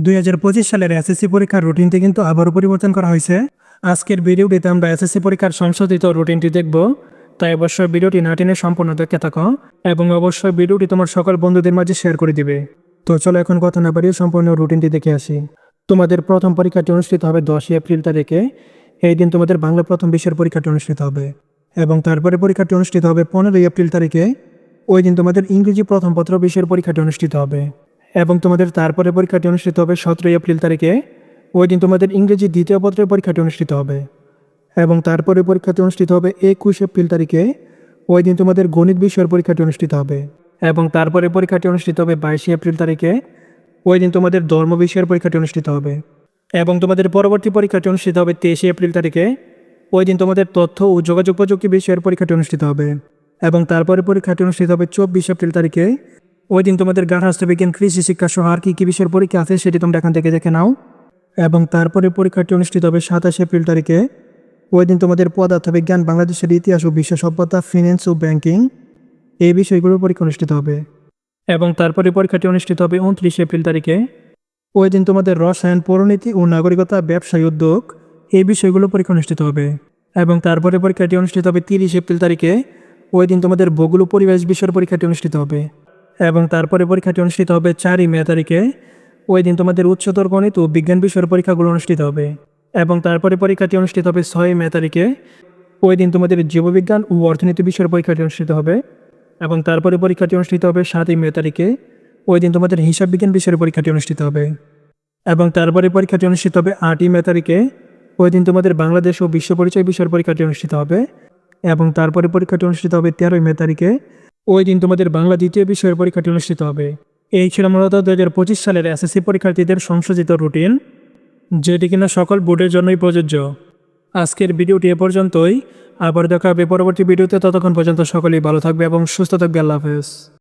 দুই হাজার পঁচিশ সালের এসএসসি পরীক্ষার রুটিনটি কিন্তু আবারও পরিবর্তন করা হয়েছে। আজকের ভিডিওটিতে আমরা এসএসসি পরীক্ষার সংশোধিত রুটিনটি দেখব। তাই অবশ্যই ভিডিওটি না টেনে সম্পূর্ণ দেখতে থাকো এবং অবশ্যই ভিডিওটি তোমার সকল বন্ধুদের মাঝে শেয়ার করে দিবে। তো চলো এখন কথা না বাড়িয়ে সম্পূর্ণ রুটিনটি দেখে আসি। তোমাদের প্রথম পরীক্ষাটি অনুষ্ঠিত হবে দশই এপ্রিল তারিখে। এই দিন তোমাদের বাংলা প্রথম বিশ্বের পরীক্ষাটি অনুষ্ঠিত হবে এবং তারপরে পরীক্ষাটি অনুষ্ঠিত হবে পনেরোই এপ্রিল তারিখে। ওই দিন তোমাদের ইংরেজি প্রথম পত্র বিষয়ের পরীক্ষাটি অনুষ্ঠিত হবে। এবং তোমাদের তারপরে পরীক্ষাটি অনুষ্ঠিত হবে সতেরোই এপ্রিল তারিখে। ওই দিন তোমাদের ইংরেজি দ্বিতীয় পত্রের পরীক্ষাটি অনুষ্ঠিত হবে। এবং তারপরে পরীক্ষাটি অনুষ্ঠিত হবে একুশ এপ্রিল তারিখে। ওই দিন তোমাদের গণিত বিষয়ের পরীক্ষাটি অনুষ্ঠিত হবে। এবং তারপরে পরীক্ষাটি অনুষ্ঠিত হবে বাইশে এপ্রিল তারিখে। ওই দিন তোমাদের ধর্ম বিষয়ের পরীক্ষাটি অনুষ্ঠিত হবে। এবং তোমাদের পরবর্তী পরীক্ষাটি অনুষ্ঠিত হবে তেইশে এপ্রিল তারিখে। ওই দিন তোমাদের তথ্য ও যোগাযোগ প্রযুক্তি বিষয়ের পরীক্ষাটি অনুষ্ঠিত হবে। এবং তারপরে পরীক্ষাটি অনুষ্ঠিত হবে চব্বিশ এপ্রিল তারিখে। ওই দিন তোমাদের গার্হস্থ্য বিজ্ঞান কৃষি শিক্ষা সহ আর কী কী বিষয়ের পরীক্ষা আছে সেটি তোমরা এখান থেকে দেখে নাও। এবং তারপরে পরীক্ষাটি অনুষ্ঠিত হবে সাতাশ এপ্রিল তারিখে। ওই দিন তোমাদের পদার্থবিজ্ঞান, বাংলাদেশের ইতিহাস ও বিশ্ব সভ্যতা ফিন্যান্স ও ব্যাংকিং এই বিষয়গুলোর পরীক্ষা অনুষ্ঠিত হবে। এবং তারপরে পরীক্ষাটি অনুষ্ঠিত হবে উনত্রিশ এপ্রিল তারিখে। ওই দিন তোমাদের রসায়ন পরিণতি ও নাগরিকতা, ব্যবসায়ী উদ্যোগ এই বিষয়গুলো পরীক্ষা অনুষ্ঠিত হবে। এবং তারপরে পরীক্ষাটি অনুষ্ঠিত হবে তিরিশ এপ্রিল তারিখে। ওই দিন তোমাদের ভূগোল পরিবেশ বিষয়ের পরীক্ষাটি অনুষ্ঠিত হবে। এবং তারপরে পরীক্ষাটি অনুষ্ঠিত হবে চারই মে তারিখে। ওই দিন তোমাদের উচ্চতর গণিত ও বিজ্ঞান বিষয়ের পরীক্ষাগুলো অনুষ্ঠিত হবে এবং তারপরে পরীক্ষাটি অনুষ্ঠিত হবে ছয় মে তারিখে। ওই দিন তোমাদের জীববিজ্ঞান ও অর্থনীতি বিষয়ের পরীক্ষাটি অনুষ্ঠিত হবে এবং তারপরে পরীক্ষাটি অনুষ্ঠিত হবে সাতই মে তারিখে। ওই দিন তোমাদের হিসাব বিজ্ঞান বিষয়ের পরীক্ষাটি অনুষ্ঠিত হবে এবং তারপরে পরীক্ষাটি অনুষ্ঠিত হবে আটই মে তারিখে। ওই দিন তোমাদের বাংলাদেশ ও বিশ্ব পরিচয় বিষয়ের পরীক্ষাটি অনুষ্ঠিত হবে এবং তারপরে পরীক্ষাটি অনুষ্ঠিত হবে তেরোই মে তারিখে। ওই দিন তোমাদের বাংলা দ্বিতীয় বিষয়ের পরীক্ষাটি অনুষ্ঠিত হবে। এই ছিল মূলত দু হাজার পঁচিশ সালের এসএসসি পরীক্ষার্থীদের সংশোধিত রুটিন, যেটি কিনা সকল বোর্ডের জন্যই প্রযোজ্য। আজকের ভিডিওটি এ পর্যন্তই। আবার দেখা হবে পরবর্তী ভিডিওতে। ততক্ষণ পর্যন্ত সকলেই ভালো থাকবে এবং সুস্থ থাকবে। আল্লাহ হাফেজ।